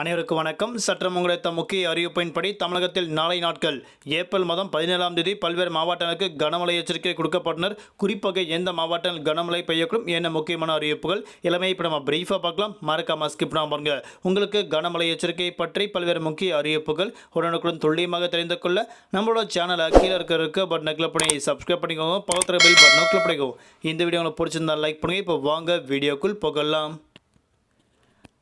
அனைவருக்கும் வணக்கம். சற்றம் உங்களுடைய முக்கிய அறிவிப்பின்படி தமிழகத்தில் நாளை நாட்கள் ஏப்ரல் மாதம் பதினேழாம் தேதி பல்வேறு மாவட்டங்களுக்கு கனமழை எச்சரிக்கை கொடுக்கப்பட்டனர். குறிப்பாக எந்த மாவட்டங்கள் கனமழை பெய்யக்கூடும் என்ன முக்கியமான அறிவிப்புகள். எல்லாமே இப்போ நம்ம பிரீஃபாக பார்க்கலாம். மறக்காம ஸ்கிப் பண்ணாமல் பாருங்க. உங்களுக்கு கனமழை எச்சரிக்கை பற்றி பல்வேறு முக்கிய அறிவிப்புகள் உடனுக்குடன் துல்லியமாக தெரிந்து கொள்ள நம்மளோட சேனலை கீழே இருக்க இருக்க பட்டனை கிளிக் பண்ணி சப்ஸ்கிரைப் பண்ணிக்கோங்க. பக்கத்தில் பில் பட்டனை கிளிக் பண்ணிக்கோங்க. இந்த வீடியோ உங்களுக்கு பிடிச்சிருந்தா லைக் பண்ணுங்க. இப்போ வாங்க வீடியோக்குள் போகலாம்.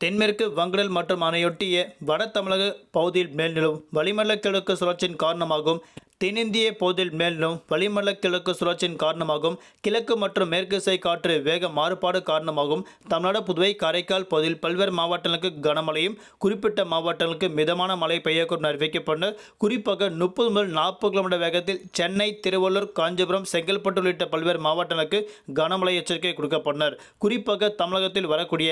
தென்மேற்கு வங்கடல் மற்றும் அணையொட்டிய வட தமிழக பகுதியில் மேல்நிலவும் வளிமண்டல கிழக்கு சுழற்சியின் காரணமாகவும் தென்னிந்திய போதில் மேலும் வளிமண்டல கிழக்கு சுழற்சியின் காரணமாகவும் கிழக்கு மற்றும் மேற்கு சை காற்று வேக மாறுபாடு காரணமாகவும் தமிழ்நாடு புதுவை காரைக்கால் பகுதியில் பல்வேறு மாவட்டங்களுக்கு கனமழையும் குறிப்பிட்ட மாவட்டங்களுக்கு மிதமான மழை பெய்யக்கூடும் அறிவிக்கப்பட்டனர் குறிப்பாக முப்பது முதல் நாற்பது கிலோமீட்டர் வேகத்தில் சென்னை திருவள்ளூர் காஞ்சிபுரம் செங்கல்பட்டு உள்ளிட்ட பல்வேறு மாவட்டங்களுக்கு கனமழை எச்சரிக்கை கொடுக்கப்பட்டனர். குறிப்பாக தமிழகத்தில் வரக்கூடிய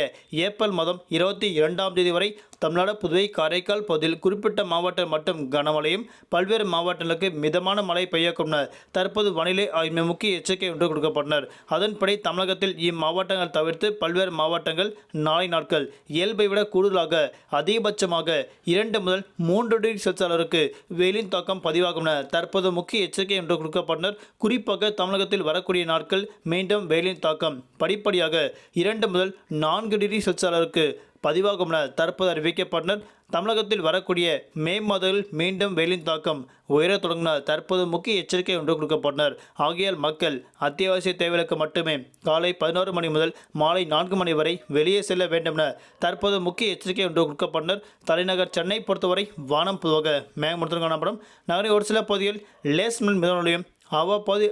ஏப்ரல் மாதம் இருபத்தி இரண்டாம் தேதி வரை தமிழ்நாடு புதுவை காரைக்கால் பகுதியில் குறிப்பிட்ட மாவட்டம் மற்றும் கனமழையும் பல்வேறு மாவட்டங்களுக்கு மிதமான மழை பெய்யக்கும் தற்போது வானிலை ஆய்வு முக்கிய எச்சரிக்கை ஒன்று கொடுக்கப்பட்டனர். அதன்படி தமிழகத்தில் இம்மாவட்டங்கள் தவிர்த்து பல்வேறு மாவட்டங்கள் நாளை நாட்கள் இயல்பை விட கூடுதலாக அதிகபட்சமாக இரண்டு முதல் மூன்று டிகிரி செல்சியஸ் அளவிற்கு வெயிலின் தாக்கம் பதிவாகும் தற்போது முக்கிய எச்சரிக்கை ஒன்று கொடுக்கப்பட்டனர். குறிப்பாக தமிழகத்தில் வரக்கூடிய நாட்கள் மீண்டும் வெயிலின் தாக்கம் படிப்படியாக இரண்டு முதல் நான்கு டிகிரி செல்சியஸ் அளவிற்கு பதிவாகும் என தற்போது அறிவிக்கப்பட்டனர் தமிழகத்தில் வரக்கூடிய மே மாதத்தில் மீண்டும் வெயிலின் தாக்கம் உயரத் தொடங்கினால் தற்போது முக்கிய எச்சரிக்கை ஒன்று கொடுக்கப்பட்டனர் ஆகையால் மக்கள் அத்தியாவசிய தேவைகளுக்கு மட்டுமே காலை பதினோரு மணி முதல் மாலை நான்கு மணி வரை வெளியே செல்ல வேண்டும் என தற்போது முக்கிய எச்சரிக்கை ஒன்று கொடுக்கப்பட்டனர் தலைநகர் சென்னை பொறுத்தவரை வானம் பொதுவாக மேகமூட்டத்துடன் காணப்படும். நகரின் ஒரு சில பகுதியில் லேஸ் மின் மிதமலையும் அவ்வப்போது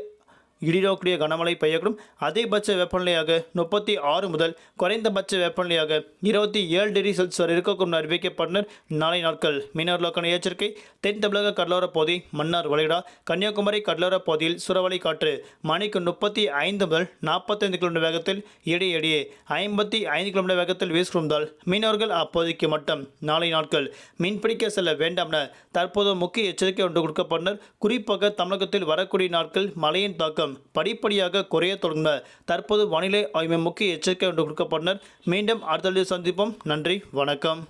இடிடோக்கூடிய கனமழை பெய்யக்கூடும். அதிகபட்ச வெப்பநிலையாக முப்பத்தி ஆறு முதல் குறைந்தபட்ச வெப்பநிலையாக இருபத்தி ஏழு டிகிரி செல்சியஸ் வரை இருக்கக்கூடும் அறிவிக்கப்பட்டனர். நாளை நாட்கள் மீனவர்களுக்கான எச்சரிக்கை. தென் தமிழக கடலோரப் பகுதி மன்னார் வளைகுடா கன்னியாகுமரி கடலோரப் பகுதியில் சுறவழி காற்று மணிக்கு முப்பத்தி ஐந்து முதல் நாற்பத்தைந்து கிலோமீட்டர் வேகத்தில் இடையிடையே ஐம்பத்தி ஐந்து கிலோமீட்டர் வேகத்தில் வீசுகிறதால் மீனவர்கள் அப்போதைக்கு மட்டும் நாளை நாட்கள் மீன்பிடிக்க செல்ல வேண்டாம் என தற்போது முக்கிய எச்சரிக்கை ஒன்று கொடுக்கப்பட்டனர். குறிப்பாக தமிழகத்தில் வரக்கூடிய நாட்கள் மழையின் தாக்கம் படிப்படியாக குறைய தொடங்கின தற்போது வானிலை ஆய்வு முக்கிய எச்சரிக்கை ஒன்று கொடுக்கப்பட்டனர். மீண்டும் அடுத்த சந்திப்போம். நன்றி. வணக்கம்.